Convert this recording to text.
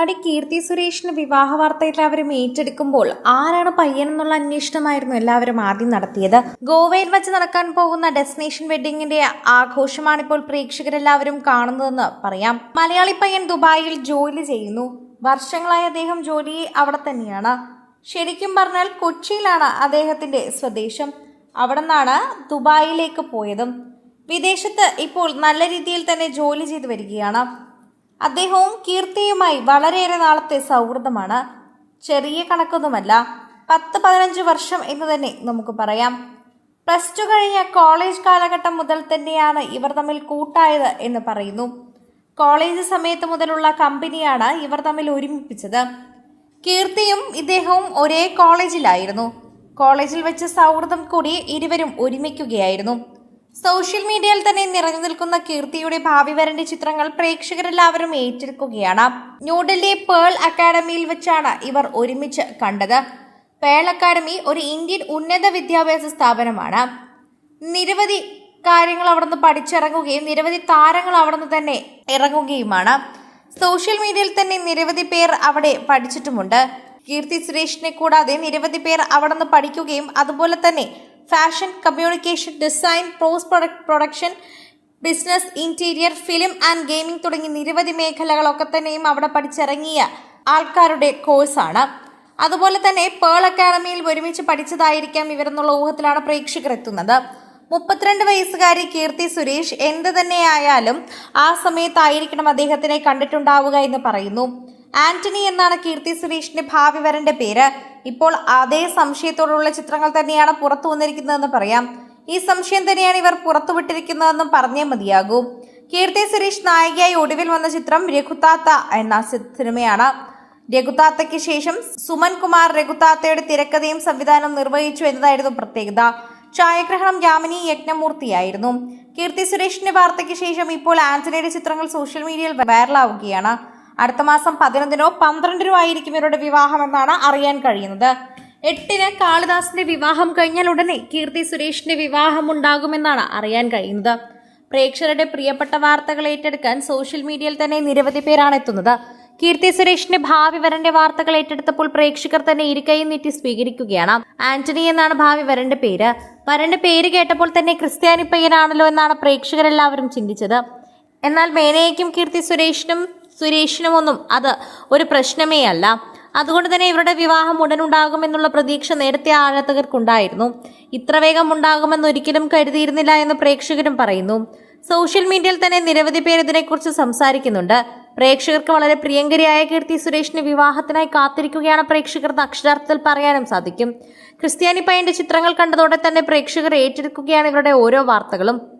നടി കീർത്തി സുരേഷിന് വിവാഹ വാർത്ത എല്ലാവരും ഏറ്റെടുക്കുമ്പോൾ ആരാണ് പയ്യൻ എന്നുള്ള അന്വേഷണമായിരുന്നു എല്ലാവരും ആദ്യം നടത്തിയത്. ഗോവയിൽ വെച്ച് നടക്കാൻ പോകുന്ന ഡെസ്റ്റിനേഷൻ വെഡിങ്ങിന്റെ ആഘോഷമാണ് ഇപ്പോൾ പ്രേക്ഷകരെല്ലാവരും കാണുന്നതെന്ന് പറയാം. മലയാളി പയ്യൻ ദുബായിൽ ജോലി ചെയ്യുന്നു. വർഷങ്ങളായി അദ്ദേഹം ജോലി അവിടെ തന്നെയാണ്. ശരിക്കും പറഞ്ഞാൽ കൊച്ചിയിലാണ് അദ്ദേഹത്തിന്റെ സ്വദേശം. അവിടെ നിന്നാണ് ദുബായിലേക്ക് പോയതും. വിദേശത്ത് ഇപ്പോൾ നല്ല രീതിയിൽ തന്നെ ജോലി ചെയ്തു വരികയാണ്. അദ്ദേഹവും കീർത്തിയുമായി വളരെയേറെ നാളത്തെ സൗഹൃദമാണ്. ചെറിയ കണക്കൊന്നുമല്ല പത്ത് പതിനഞ്ച് വർഷം എന്ന് തന്നെ നമുക്ക് പറയാം. പ്ലസ് ടു കഴിഞ്ഞ കോളേജ് കാലഘട്ടം മുതൽ തന്നെയാണ് ഇവർ തമ്മിൽ കൂട്ടായത് എന്ന് പറയുന്നു. കോളേജ് സമയത്ത് മുതലുള്ള കമ്പനിയാണ് ഇവർ തമ്മിൽ ഒരുമിപ്പിച്ചത്. കീർത്തിയും ഇദ്ദേഹവും ഒരേ കോളേജിലായിരുന്നു. കോളേജിൽ വെച്ച് സൗഹൃദം കൂടി ഇരുവരും ഒരുമിക്കുകയായിരുന്നു. സോഷ്യൽ മീഡിയയിൽ തന്നെ നിറഞ്ഞു നിൽക്കുന്ന കീർത്തിയുടെ ഭാവി വരന്റെ ചിത്രങ്ങൾ പ്രേക്ഷകരെല്ലാവരും ഏറ്റെടുക്കുകയാണ്. ന്യൂഡൽഹി പേൾ അക്കാഡമിയിൽ വെച്ചാണ് ഇവർ ഒരുമിച്ച് കണ്ടത്. പേൾ അക്കാഡമി ഒരു ഇന്ത്യൻ ഉന്നത വിദ്യാഭ്യാസ സ്ഥാപനമാണ്. നിരവധി കാര്യങ്ങൾ അവിടുന്ന് പഠിച്ചിറങ്ങുകയും നിരവധി താരങ്ങൾ അവിടുന്ന് തന്നെ ഇറങ്ങുകയുമാണ്. സോഷ്യൽ മീഡിയയിൽ തന്നെ നിരവധി പേർ അവിടെ പഠിച്ചിട്ടുമുണ്ട്. കീർത്തി സുരേഷിനെ കൂടാതെ നിരവധി പേർ അവിടെ നിന്ന് പഠിക്കുകയും അതുപോലെ തന്നെ fashion communication design pros production business interior film and gaming തുടങ്ങി നിരവധി മേഖലകളൊക്കെ തന്നെയും അവിടെ പഠിച്ചിറങ്ങിയ ആൾക്കാരുടെ കോഴ്സാണ് അതുപോലെ തന്നെ പേൾ അക്കാഡമിയിൽ ഒരുമിച്ച് പഠിച്ചതായിരിക്കാം ഇവരെന്നുള്ള ഊഹത്തിലാണ് പ്രേക്ഷകർ എത്തുന്നത്. മുപ്പത്തിരണ്ട് വയസ്സുകാരി കീർത്തി സുരേഷ് എന്ത് തന്നെയായാലും ആ സമയത്തായിരിക്കണം അദ്ദേഹത്തിനെ കണ്ടിട്ടുണ്ടാവുക എന്ന് പറയുന്നു. ആന്റണി എന്നാണ് കീർത്തി സുരേഷിന്റെ ഭാവി വരന്റെ പേര്. ഇപ്പോൾ അതേ സംശയത്തോടുള്ള ചിത്രങ്ങൾ തന്നെയാണ് പുറത്തു വന്നിരിക്കുന്നതെന്ന് പറയാം. ഈ സംശയം തന്നെയാണ് ഇവർ പുറത്തുവിട്ടിരിക്കുന്നതെന്നും പറഞ്ഞേ മതിയാകൂ. കീർത്തി സുരേഷ് നായികയായി ഒടുവിൽ വന്ന ചിത്രം രഘുതാത്ത എന്ന സിനിമയാണ്. രഘുതാത്തയ്ക്ക് ശേഷം സുമൻ കുമാർ രഘുതാത്തയുടെ തിരക്കഥയും സംവിധാനം നിർവഹിച്ചു എന്നതായിരുന്നു പ്രത്യേകത. ഛായാഗ്രഹണം യാമിനി യജ്ഞമൂർത്തിയായിരുന്നു. കീർത്തി സുരേഷിന്റെ വാർത്തയ്ക്ക് ശേഷം ഇപ്പോൾ ആന്റണിയുടെ ചിത്രങ്ങൾ സോഷ്യൽ മീഡിയയിൽ വൈറലാവുകയാണ്. അടുത്ത മാസം പതിനൊന്നിനോ പന്ത്രണ്ടിനോ ആയിരിക്കും ഇവരുടെ വിവാഹമെന്നാണ് അറിയാൻ കഴിയുന്നത്. എട്ടിന് കാളിദാസിന്റെ വിവാഹം കഴിഞ്ഞാൽ ഉടനെ കീർത്തി സുരേഷിന്റെ വിവാഹം ഉണ്ടാകുമെന്നാണ് അറിയാൻ കഴിയുന്നത്. പ്രേക്ഷകരുടെ പ്രിയപ്പെട്ട വാർത്തകൾ ഏറ്റെടുക്കാൻ സോഷ്യൽ മീഡിയയിൽ തന്നെ നിരവധി പേരാണ് എത്തുന്നത്. കീർത്തി സുരേഷിന്റെ ഭാവി വരന്റെ വാർത്തകൾ ഏറ്റെടുത്തപ്പോൾ പ്രേക്ഷകർ തന്നെ ഇരുകൈയും നീട്ടി സ്വീകരിക്കുകയാണ്. ആന്റണി എന്നാണ് ഭാവി വരന്റെ പേര്. വരന്റെ പേര് കേട്ടപ്പോൾ തന്നെ ക്രിസ്ത്യാനി പയ്യനാണല്ലോ എന്നാണ് പ്രേക്ഷകരെല്ലാവരും ചിന്തിച്ചത്. എന്നാൽ മേനയ്ക്കും കീർത്തി സുരേഷിനും സുരേഷിനുമൊന്നും അത് ഒരു പ്രശ്നമേ അല്ല. അതുകൊണ്ട് തന്നെ ഇവരുടെ വിവാഹം ഉടനുണ്ടാകുമെന്നുള്ള പ്രതീക്ഷ നേരത്തെ ആരാധകർക്കുണ്ടായിരുന്നു. ഇത്ര വേഗം ഉണ്ടാകുമെന്ന് ഒരിക്കലും കരുതിയിരുന്നില്ല എന്ന് പ്രേക്ഷകരും പറയുന്നു. സോഷ്യൽ മീഡിയയിൽ തന്നെ നിരവധി പേർ ഇതിനെക്കുറിച്ച് സംസാരിക്കുന്നുണ്ട്. പ്രേക്ഷകർക്ക് വളരെ പ്രിയങ്കരിയായ കീർത്തി സുരേഷിന് വിവാഹത്തിനായി കാത്തിരിക്കുകയാണ് പ്രേക്ഷകർ അക്ഷരാർത്ഥത്തിൽ പറയാനും സാധിക്കും. ക്രിസ്ത്യാനി പയ്യന്റെ ചിത്രങ്ങൾ കണ്ടതോടെ തന്നെ പ്രേക്ഷകർ ഏറ്റെടുക്കുകയാണ് ഇവരുടെ ഓരോ വാർത്തകളും.